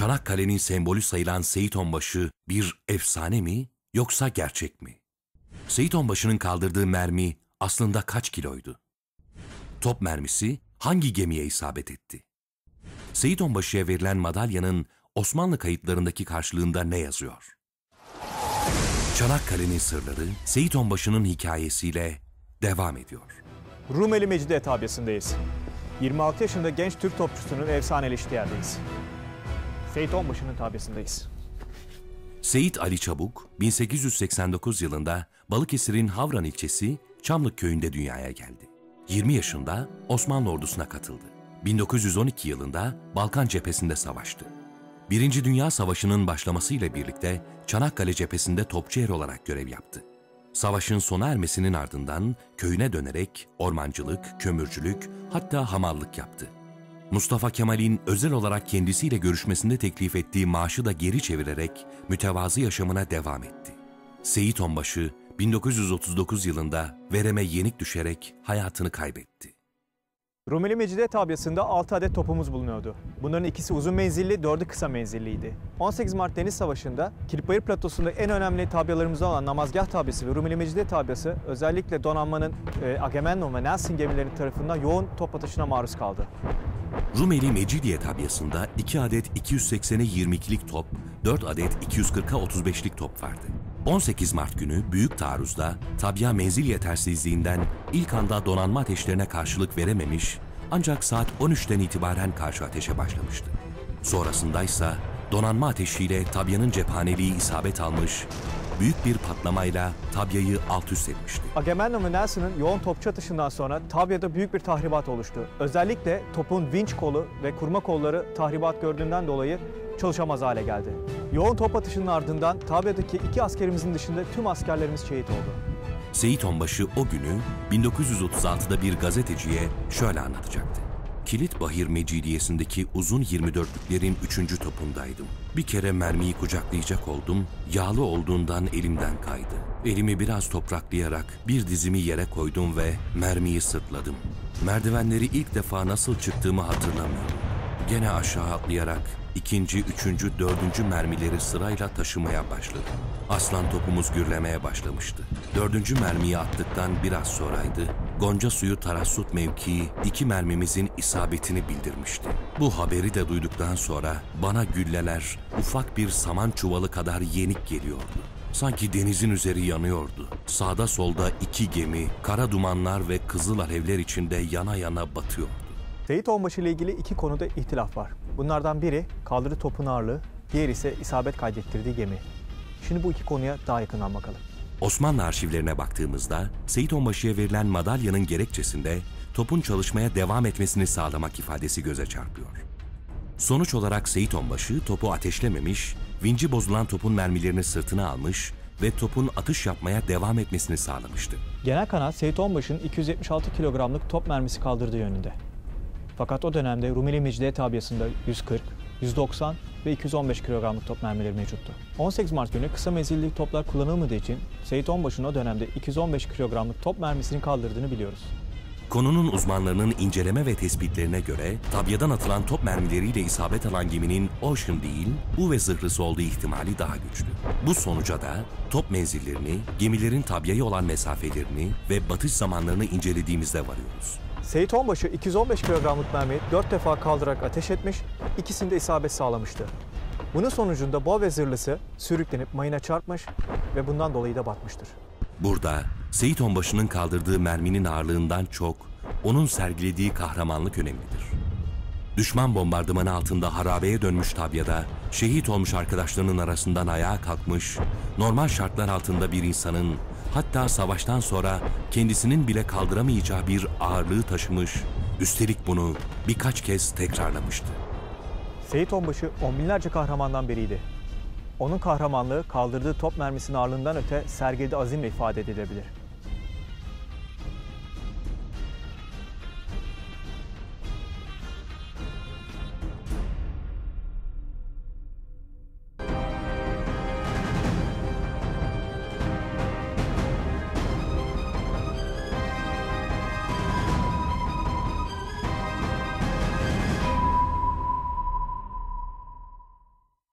Çanakkale'nin sembolü sayılan Seyit Onbaşı bir efsane mi yoksa gerçek mi? Seyit Onbaşı'nın kaldırdığı mermi aslında kaç kiloydu? Top mermisi hangi gemiye isabet etti? Seyit Onbaşı'ya verilen madalyanın Osmanlı kayıtlarındaki karşılığında ne yazıyor? Çanakkale'nin sırları Seyit Onbaşı'nın hikayesiyle devam ediyor. Rumeli Mecidiyet tabiyasındayız. 26 yaşında genç Türk topçusunun efsaneleştiği yerdeyiz. Seyit Onbaşı'nın tabiyasındayız. Seyit Ali Çabuk, 1889 yılında Balıkesir'in Havran ilçesi Çamlık köyünde dünyaya geldi. 20 yaşında Osmanlı ordusuna katıldı. 1912 yılında Balkan cephesinde savaştı. Birinci Dünya Savaşı'nın başlamasıyla birlikte Çanakkale cephesinde topçu er olarak görev yaptı. Savaşın sona ermesinin ardından köyüne dönerek ormancılık, kömürcülük hatta hamallık yaptı. Mustafa Kemal'in özel olarak kendisiyle görüşmesinde teklif ettiği maaşı da geri çevirerek mütevazı yaşamına devam etti. Seyit Onbaşı 1939 yılında vereme yenik düşerek hayatını kaybetti. Rumeli Mecidiyet tabiyasında 6 adet topumuz bulunuyordu. Bunların ikisi uzun menzilli, 4'ü kısa menzilliydi. 18 Mart Deniz Savaşı'nda Kilitbayır Platosu'nda en önemli tabiyalarımızdan olan Namazgah tabiyası ve Rumeli Mecidiyet tabiyası özellikle donanmanın e, Agamemnon ve Nelson gemileri tarafından yoğun top atışına maruz kaldı. Rumeli Mecidiye tabyasında 2 adet 280'e 22'lik top, 4 adet 240'a 35'lik top vardı. 18 Mart günü büyük taarruzda tabya menzil yetersizliğinden ilk anda donanma ateşlerine karşılık verememiş ancak saat 13'ten itibaren karşı ateşe başlamıştı. Sonrasındaysa donanma ateşiyle tabyanın cephaneliği isabet almış, büyük bir patlamayla tabyayı alt üst etmişti. Agamemnon ve Nelson'ın yoğun topçu atışından sonra tabyada büyük bir tahribat oluştu. Özellikle topun vinç kolu ve kurma kolları tahribat gördüğünden dolayı çalışamaz hale geldi. Yoğun top atışının ardından tabyadaki iki askerimizin dışında tüm askerlerimiz şehit oldu. Seyit Onbaşı o günü 1936'da bir gazeteciye şöyle anlatacaktı. Kilit Bahir Mecidiyesi'ndeki uzun 24'lüklerin üçüncü topundaydım. Bir kere mermiyi kucaklayacak oldum, yağlı olduğundan elimden kaydı. Elimi biraz topraklayarak bir dizimi yere koydum ve mermiyi sırtladım. Merdivenleri ilk defa nasıl çıktığımı hatırlamıyorum. Gene aşağı atlayarak ikinci, üçüncü, dördüncü mermileri sırayla taşımaya başladım. Aslan topumuz gürlemeye başlamıştı. Dördüncü mermiyi attıktan biraz sonraydı. Gonca suyu Tarassut mevkii iki mermimizin isabetini bildirmişti. Bu haberi de duyduktan sonra bana gülleler ufak bir saman çuvalı kadar yenik geliyordu. Sanki denizin üzeri yanıyordu. Sağda solda iki gemi, kara dumanlar ve kızıl alevler içinde yana yana batıyordu. Seyit Onbaşı ile ilgili iki konuda ihtilaf var. Bunlardan biri kaldırı topun ağırlığı, diğeri ise isabet kaydettirdiği gemi. Şimdi bu iki konuya daha yakından bakalım. Osmanlı arşivlerine baktığımızda Seyit Onbaşı'ya verilen madalyanın gerekçesinde topun çalışmaya devam etmesini sağlamak ifadesi göze çarpıyor. Sonuç olarak Seyit Onbaşı topu ateşlememiş, vinci bozulan topun mermilerini sırtına almış ve topun atış yapmaya devam etmesini sağlamıştı. Genel kanat Seyit Onbaşı'nın 276 kilogramlık top mermisi kaldırdığı yönünde. Fakat o dönemde Rumeli Mecidiyet tabiyasında 140, 190 ve 215 kilogramlık top mermileri mevcuttu. 18 Mart günü kısa menzilli toplar kullanılmadığı için Seyit Onbaşı'nın o dönemde 215 kilogramlık top mermisini kaldırdığını biliyoruz. Konunun uzmanlarının inceleme ve tespitlerine göre tabyadan atılan top mermileriyle isabet alan geminin Ocean değil, U ve zırhlısı olduğu ihtimali daha güçlü. Bu sonuca da top menzillerini, gemilerin tabyaya olan mesafelerini ve batış zamanlarını incelediğimizde varıyoruz. Seyit Onbaşı 215 kilogramlık mermiyi 4 defa kaldırarak ateş etmiş, ikisinde isabet sağlamıştı. Bunun sonucunda boğa ve zırhlısı sürüklenip mayına çarpmış ve bundan dolayı da batmıştır. Burada Seyit Onbaşı'nın kaldırdığı merminin ağırlığından çok onun sergilediği kahramanlık önemlidir. Düşman bombardımanı altında harabeye dönmüş tabyada şehit olmuş arkadaşlarının arasından ayağa kalkmış, normal şartlar altında bir insanın hatta savaştan sonra kendisinin bile kaldıramayacağı bir ağırlığı taşımış, üstelik bunu birkaç kez tekrarlamıştı. Seyit Onbaşı on binlerce kahramandan biriydi. Onun kahramanlığı kaldırdığı top mermisinin ağırlığından öte sergilediği azimle ifade edilebilir.